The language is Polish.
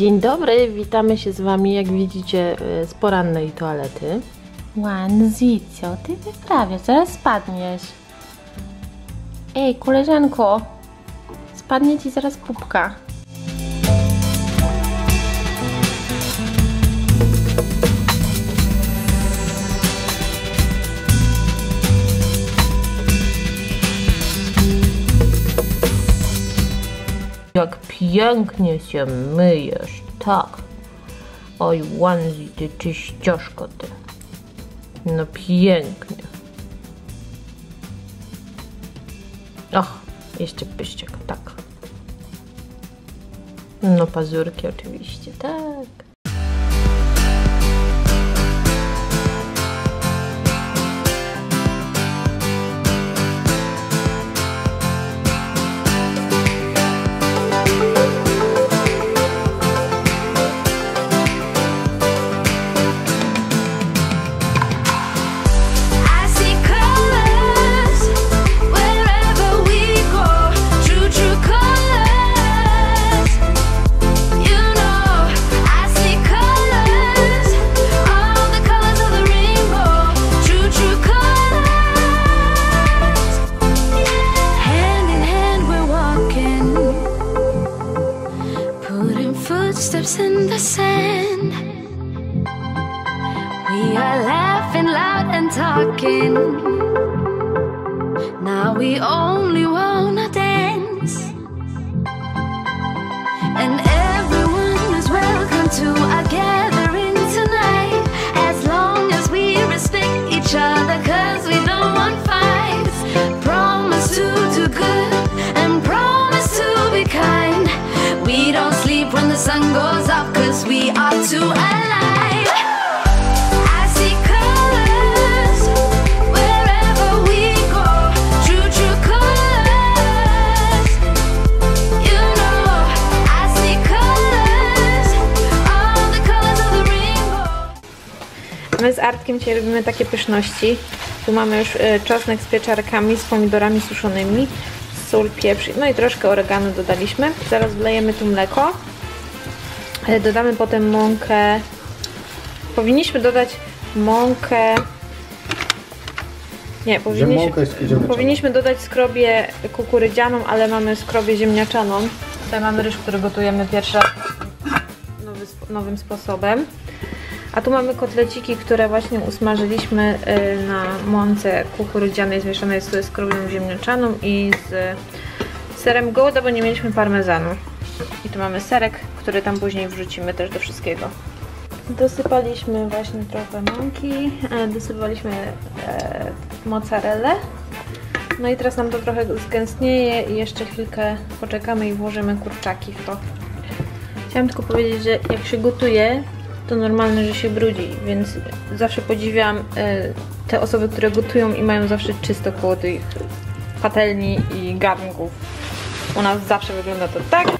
Dzień dobry, witamy się z Wami, jak widzicie, y, z porannej toalety. Łanzi, co ty wyprawiasz? Zaraz spadniesz. Ej, koleżanko, spadnie ci zaraz pupka. Jak pięknie się myjesz, tak. Oj, Wanzi, ty czyścioszko ty. No pięknie. Och, jeszcze pyszczek, tak. No pazurki oczywiście, tak. Footsteps in the sand. We are laughing loud and talking. Now we only wanna dance. And everyone is welcome to our gathering when the sun goes up, cause we are too alive. I see colors wherever we go. True, true colors. You know, I see colors, all the colors of the rainbow. My z Artkiem dzisiaj robimy takie pyszności. Tu mamy już e, czosnek z pieczarkami, z pomidorami suszonymi, sól, pieprz, no i troszkę oregano dodaliśmy. Zaraz wlejemy tu mleko. E, Dodamy potem mąkę. Powinniśmy dodać mąkę. Nie, powinniśmy, powinniśmy dodać skrobię kukurydzianą, ale mamy skrobię ziemniaczaną. Tutaj mamy ryż, który gotujemy pierwszy raz nowy, nowym sposobem. A tu mamy kotleciki, które właśnie usmażyliśmy y, na mące kukurydzianej zmieszanej z skrobią ziemniaczaną i z serem Gouda, bo nie mieliśmy parmezanu. I tu mamy serek, który tam później wrzucimy też do wszystkiego. Dosypaliśmy właśnie trochę mąki, e, dosypaliśmy e, mozzarellę. No i teraz nam to trochę zgęstnieje i jeszcze chwilkę poczekamy i włożymy kurczaki w to. Chciałam tylko powiedzieć, że jak się gotuje, to normalne, że się brudzi, więc zawsze podziwiam e, te osoby, które gotują i mają zawsze czysto koło tych patelni i garnków. U nas zawsze wygląda to tak,